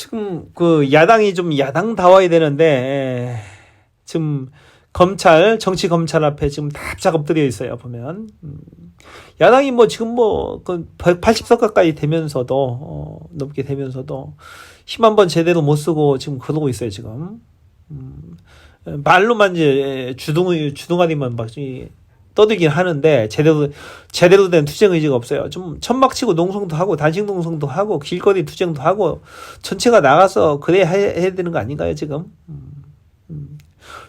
지금 그 야당이 좀 야당다워야 되는데 에, 지금 검찰 정치 검찰 앞에 지금 납작 엎드려 있어요 보면. 음, 야당이 뭐 지금 뭐그 180석 가까이 되면서도 어, 넘게 되면서도 힘 한 번 제대로 못 쓰고 지금 그러고 있어요 지금. 음, 말로만 이제 주둥 주둥아리만 막 이, 떠들긴 하는데 제대로 제대로 된 투쟁 의지가 없어요. 좀 천막치고 농성도 하고 단식 농성도 하고 길거리 투쟁도 하고 전체가 나가서 그래야 해, 해야 되는 거 아닌가요 지금? 음, 음.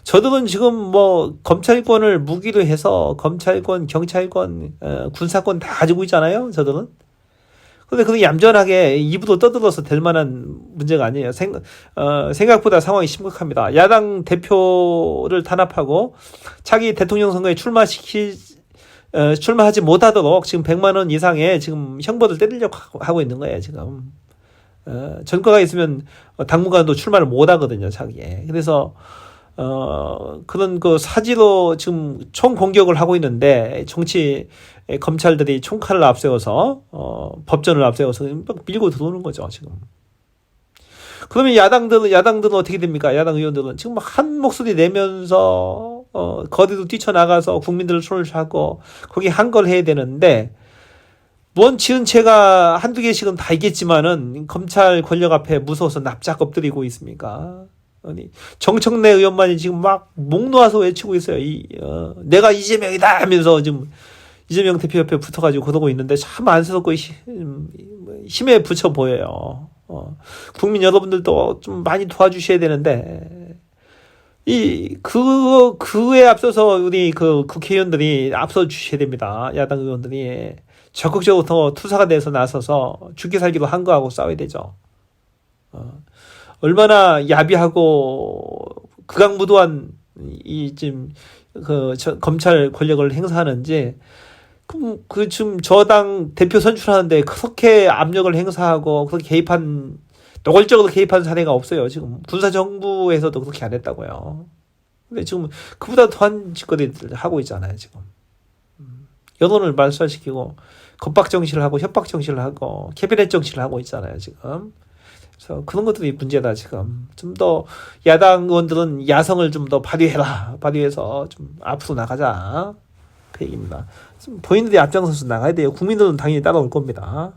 저들은 지금 뭐 검찰권을 무기로 해서 검찰권, 경찰권, 어, 군사권 다 가지고 있잖아요. 저들은. 근데 그게 얌전하게 입으로 떠들어서 될 만한 문제가 아니에요. 생, 어, 생각보다 상황이 심각합니다. 야당 대표를 탄압하고 차기 대통령 선거에 출마시키, 어, 출마하지 못하도록 지금 100만 원 이상의 지금 형벌을 때리려고 하고 있는 거예요, 지금. 어, 전과가 있으면 당분간도 출마를 못 하거든요, 자기에. 그래서 어, 그런 그 사지로 지금 총 공격을 하고 있는데 정치 에, 검찰들이 총칼을 앞세워서 어, 법전을 앞세워서 막 밀고 들어오는 거죠 지금. 그러면 야당들은 야당들은 어떻게 됩니까? 야당 의원들은 지금 막한 목소리 내면서 어, 거리도 뛰쳐나가서 국민들을 손을 잡고 거기 한 걸 해야 되는데 뭔 지은 채가 한두 개씩은 다 있겠지만은 검찰 권력 앞에 무서워서 납작 엎드리고 있습니까? 정청래 의원만이 지금 막 목 놓아서 외치고 있어요. 이 어, 내가 이재명이다 하면서 지금 이재명 대표 옆에 붙어가지고 그러고 있는데 참 안쓰럽고 히- 음, 힘에 붙여 보여요. 어, 국민 여러분들도 좀 많이 도와주셔야 되는데 이 그 그에 앞서서 우리 그 국회의원들이 앞서 주셔야 됩니다. 야당 의원들이 적극적으로 더 투사가 돼서 나서서 죽기 살기로 한 거하고 싸워야 되죠. 어, 얼마나 야비하고 극악무도한 이 지금 그 저- 검찰 권력을 행사하는지 그럼 그 지금 저당 대표 선출하는데 그렇게 압력을 행사하고 그렇게 개입한 노골적으로 개입한 사례가 없어요. 지금 군사 정부에서도 그렇게 안 했다고요. 근데 지금 그보다 더한 짓거리를 하고 있잖아요. 지금 음, 여론을 말살시키고 겁박 정치를 하고 협박 정치를 하고 캐비넷 정치를 하고 있잖아요. 지금 그래서 그런 것들이 문제다 지금 좀 더 야당 의원들은 야성을 좀 더 발휘해라 발휘해서 좀 앞으로 나가자 그 얘기입니다. 좀 본인들이 앞장서서 나가야 돼요. 국민들은 당연히 따라올 겁니다.